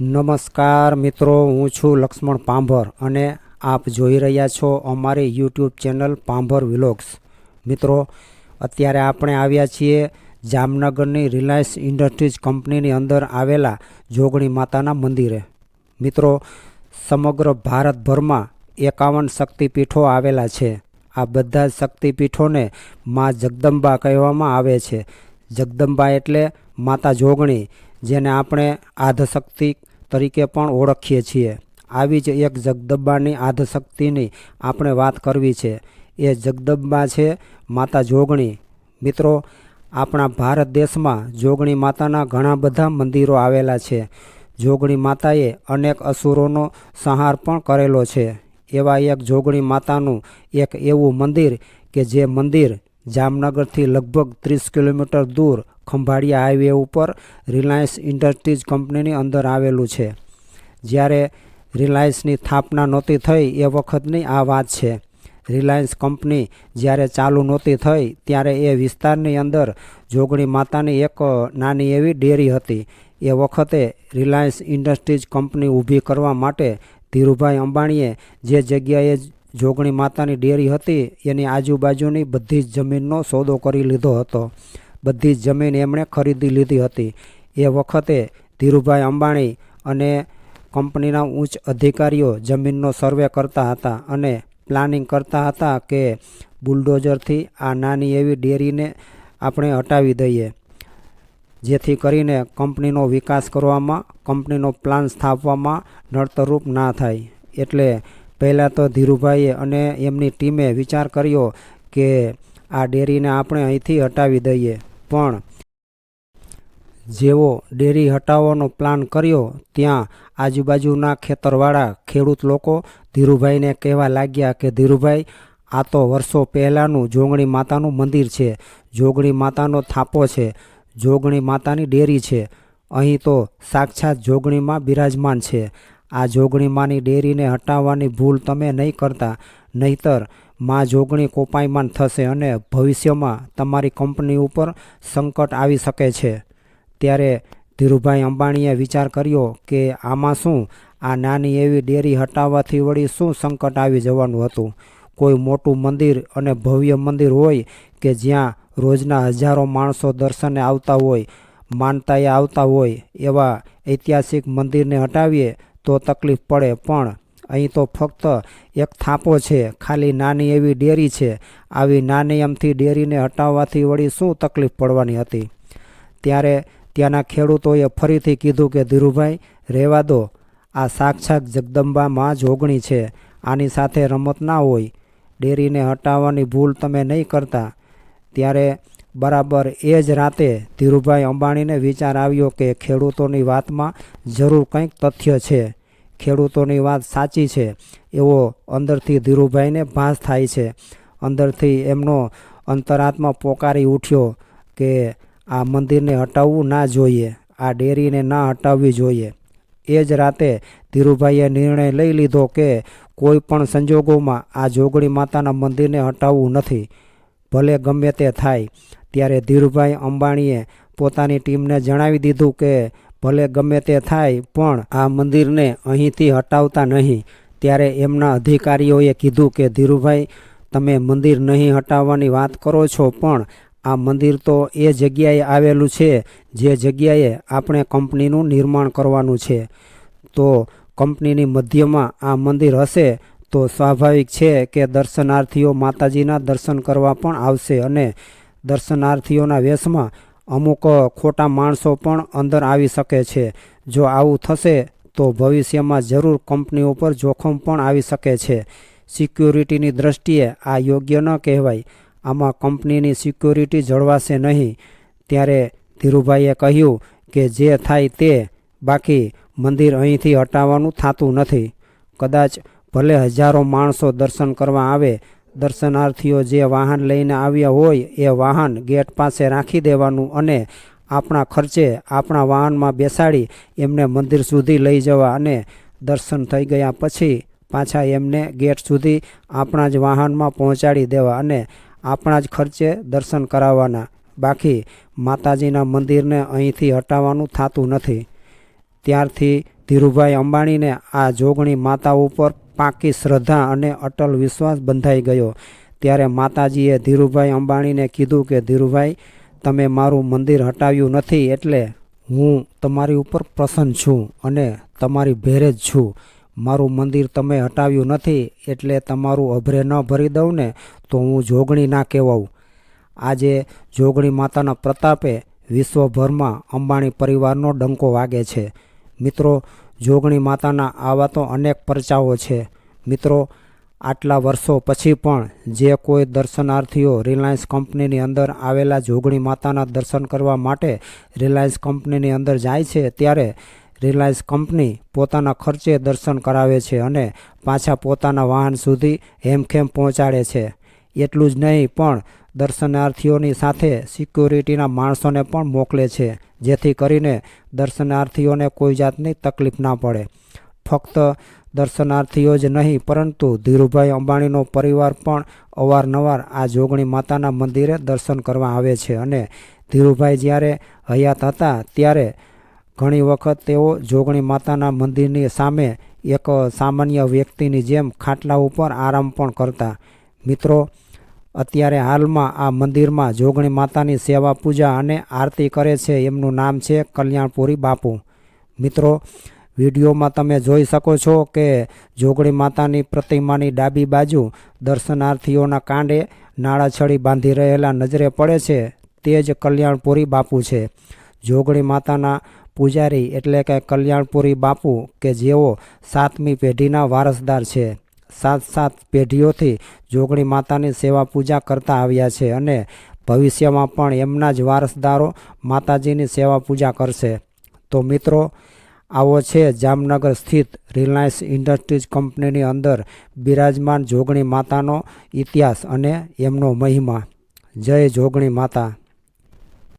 નમસ્કાર મિત્રો, હું છું લક્ષ્મણ પાંભર અને આપ જોઈ રહ્યા છો અમારી યુટ્યુબ ચેનલ પાંભર વિલોગ્સ. મિત્રો, અત્યારે આપણે આવ્યા છીએ જામનગરની રિલાયન્સ ઇન્ડસ્ટ્રીઝ કંપનીની અંદર આવેલા જોગણી માતાના મંદિરે. મિત્રો, સમગ્ર ભારતભરમાં એકાવન શક્તિપીઠો આવેલા છે. આ બધા જ શક્તિપીઠોને મા જગદંબા કહેવામાં આવે છે. જગદંબા એટલે માતા જોગણી. જેને આપણે આધશક્તિ તરીકે પણ ઓળખીએ છીએ. આવી જ એક જગદંબાની આધશક્તિની આપણે વાત કરવી છે. એ જગદંબા છે માતા જોગણી. મિત્રો, આપણા ભારત દેશમાં જોગણી માતાના ઘણા બધા મંદિરો આવેલા છે. જોગણી માતાએ અનેક અસુરોનો સંહાર પણ કરેલો છે. એવા એક જોગણી માતાનું એક એવું મંદિર કે જે મંદિર જામનગરથી લગભગ ત્રીસ કિલોમીટર દૂર ખંભાળિયા હાઈવે ઉપર રિલાયન્સ ઇન્ડસ્ટ્રીઝ કંપનીની અંદર આવેલું છે. જ્યારે રિલાયન્સની સ્થાપના નહોતી થઈ એ વખતની આ વાત છે. રિલાયન્સ કંપની જ્યારે ચાલુ નહોતી થઈ ત્યારે એ વિસ્તારની અંદર જોગણી માતાની એક નાની એવી ડેરી હતી. એ વખતે રિલાયન્સ ઇન્ડસ્ટ્રીઝ કંપની ઊભી કરવા માટે ધીરુભાઈ અંબાણીએ જે જગ્યાએ જોગણી માતાની ડેરી હતી, એની આજુબાજુની બધી જ જમીનનો સોદો કરી લીધો હતો. બધી જ જમીન એમણે ખરીદી લીધી હતી. એ વખતે ધીરુભાઈ અંબાણી અને કંપનીના ઉચ્ચ અધિકારીઓ જમીનનો સર્વે કરતા હતા અને પ્લાનિંગ કરતા હતા કે બુલડોઝરથી આ નાની એવી ડેરીને આપણે હટાવી દઈએ. જેથી કરીને કંપનીનો વિકાસ કરવામાં, કંપનીનો પ્લાન સ્થાપવામાં નડતરરૂપ ના થાય. એટલે પહેલાં તો ધીરુભાઈએ અને એમની ટીમે વિચાર કર્યો કે આ ડેરીને આપણે અહીંથી હટાવી દઈએ. પણ જેવો ડેરી હટાવવાનો પ્લાન કર્યો, ત્યાં આજુબાજુના ખેતરવાળા ખેડૂત લોકો ધીરુભાઈને કહેવા લાગ્યા કે, ધીરુભાઈ, આ તો વર્ષો પહેલાંનું જોગણી માતાનું મંદિર છે. જોગણી માતાનો થાપો છે. જોગણી માતાની ડેરી છે. અહીં તો સાક્ષાત જોગણીમાં બિરાજમાન છે. આ જોગણીમાંની ડેરીને હટાવવાની ભૂલ તમે નહીં કરતા, નહીતરમાં જોગણી કોપાયમાન થશે અને ભવિષ્યમાં તમારી કંપની ઉપર સંકટ આવી શકે છે. ત્યારે ધીરુભાઈ અંબાણીએ વિચાર કર્યો કે આમાં શું, આ નાની એવી ડેરી હટાવવાથી વળી શું સંકટ આવી જવાનું હતું? કોઈ મોટું મંદિર અને ભવ્ય મંદિર હોય કે જ્યાં રોજના હજારો માણસો દર્શને આવતા હોય, માનતાએ આવતા હોય, એવા ઐતિહાસિક મંદિરને હટાવીએ તો તકલીફ પડે, પણ અહીં તો ફક્ત એક થાપો છે, ખાલી નાની એવી ડેરી છે. આવી નાની એમથી ડેરીને હટાવવાથી વળી શું તકલીફ પડવાની હતી? ત્યારે ત્યાંના ખેડૂતોએ ફરીથી કીધું કે, ધીરુભાઈ, રહેવા દો. આ સાક્ષાત જગદંબામાં જોગણી છે. આની સાથે રમત ના હોય. ડેરીને હટાવવાની ભૂલ તમે નહીં કરતા. ત્યારે બરાબર એ જ રાતે ધીરુભાઈ અંબાણીને વિચાર આવ્યો કે ખેડૂતોની વાતમાં જરૂર કંઈક તથ્ય છે. ખેડૂતોની વાત સાચી છે. એવો અંદરથી ધીરુભાઈને ભાસ થાય છે. અંદરથી એમનો અંતરાત્મા પોકારી ઉઠ્યો કે આ મંદિરને હટાવવું ના જોઈએ. આ ડેરીને ના હટાવવી જોઈએ. એ જ રાતે ધીરુભાઈએ નિર્ણય લઈ લીધો કે કોઈ પણ સંજોગોમાં આ જોગણી માતાના મંદિરને હટાવવું નથી. ભલે ગમે તે થાય. ત્યારે ધીરુભાઈ અંબાણીએ પોતાની ટીમને જણાવી દીધું કે ભલે ગમે તે થાય, પણ આ મંદિરને અહીંથી હટાવતા નહીં. ત્યારે એમના અધિકારીઓએ કીધું કે, ધીરુભાઈ, તમે મંદિર નહીં હટાવવાની વાત કરો છો, પણ આ મંદિર તો એ જગ્યાએ આવેલું છે, જે જગ્યાએ આપણે કંપનીનું નિર્માણ કરવાનું છે. તો કંપનીની મધ્યમાં આ મંદિર હશે, તો સ્વાભાવિક છે કે દર્શનાર્થીઓ માતાજીના દર્શન કરવા પણ આવશે અને દર્શનાર્થીઓના વેશમાં અમુક ખોટા માણસો પણ અંદર આવી શકે છે. જો આવું થશે, તો ભવિષ્યમાં જરૂર કંપની ઉપર જોખમ પણ આવી શકે છે. સિક્યોરિટીની દ્રષ્ટિએ આ યોગ્ય ન કહેવાય. આમાં કંપનીની સિક્યોરિટી જળવાશે નહીં. ત્યારે ધીરુભાઈએ કહ્યું કે જે થાય તે બાકી મંદિર અહીંથી હટાવવાનું થતું નથી. કદાચ ભલે હજારો માણસો દર્શન કરવા આવે દર્શનાર્થીઓ જે વાહન લઈને આવ્યા હોય એ વાહન ગેટ પાસે રાખી દેવાનું અને આપણા ખર્ચે આપણા વાહનમાં બેસાડી એમને મંદિર સુધી લઈ જવા અને દર્શન થઈ ગયા પછી પાછા એમને ગેટ સુધી આપણા જ વાહનમાં પહોંચાડી દેવા અને આપણા જ ખર્ચે દર્શન કરાવવાના. બાકી માતાજીના મંદિરને અહીંથી હટાવવાનું થતું નથી. ત્યારથી ધીરુભાઈ અંબાણીને આ જોગણી માતા ઉપર પાકી શ્રદ્ધા અને અટલ વિશ્વાસ બંધાઈ ગયો. ત્યારે માતાજીએ ધીરુભાઈ અંબાણીને કીધું કે, ધીરુભાઈ, તમે મારું મંદિર હટાવ્યું નથી એટલે હું તમારી ઉપર પ્રસન્ન છું અને તમારી ભેરે જ છું. મારું મંદિર તમે હટાવ્યું નથી એટલે તમારું અભરે ન ભરી દઉં ને તો હું જોગણી ના કહેવાઉં. આજે જોગણી માતાના પ્રતાપે વિશ્વભરમાં અંબાણી પરિવારનો ડંકો વાગે છે. મિત્રો જોગણી માતાના આવા તો અનેક પરચાઓ છે. મિત્રો, આટલા વર્ષો પછી પણ જે કોઈ દર્શનાર્થીઓ રિલાયન્સ કંપનીની અંદર આવેલા જોગણી માતાના દર્શન કરવા માટે રિલાયન્સ કંપનીની અંદર જાય છે, ત્યારે રિલાયન્સ કંપની પોતાના ખર્ચે દર્શન કરાવે છે અને પાછા પોતાના વાહન સુધી હેમખેમ પહોંચાડે છે. એટલું જ નહીં, પણ દર્શનાર્થીઓની સાથે સિક્યુરિટીના માણસોને પણ મોકલે છે, જેથી કરીને દર્શનાર્થીઓને કોઈ જાતની તકલીફ ના પડે. ફક્ત દર્શનાર્થીઓ જ નહીં, પરંતુ ધીરુભાઈ અંબાણીનો પરિવાર પણ અવારનવાર આ જોગણી માતાના મંદિરે દર્શન કરવા આવે છે અને ધીરુભાઈ જ્યારે હયાત હતા ત્યારે ઘણી વખત તેઓ જોગણી માતાના મંદિરની સામે એક સામાન્ય વ્યક્તિની જેમ ખાટલા ઉપર આરામ પણ કરતા. મિત્રો અત્યારે હાલમાં આ મંદિરમાં જોગણી માતાની સેવા પૂજા અને આરતી કરે છે. એમનું નામ છે કલ્યાણપુરી બાપુ. મિત્રો, વિડીયોમાં તમે જોઈ શકો છો કે જોગણી માતાની પ્રતિમાની ડાબી બાજુ દર્શનાર્થીઓના કાંડે નાળાછડી બાંધી રહેલા નજરે પડે છે. તે જ કલ્યાણપુરી બાપુ છે. જોગણી માતાના પૂજારી એટલે કે કલ્યાણપુરી બાપુ કે જેઓ સાતમી પેઢીના વારસદાર છે. સાત સાત પેઢીઓથી જોગણી માતાની સેવા પૂજા કરતા આવ્યા છે અને ભવિષ્યમાં પણ એમના જ વારસદારો માતાજીની સેવા પૂજા કરશે. તો મિત્રો, આવો છે જામનગર સ્થિત રિલાયન્સ ઇન્ડસ્ટ્રીઝ કંપનીની અંદર બિરાજમાન જોગણી માતાનો ઇતિહાસ અને એમનો મહિમા. જય જોગણી માતા.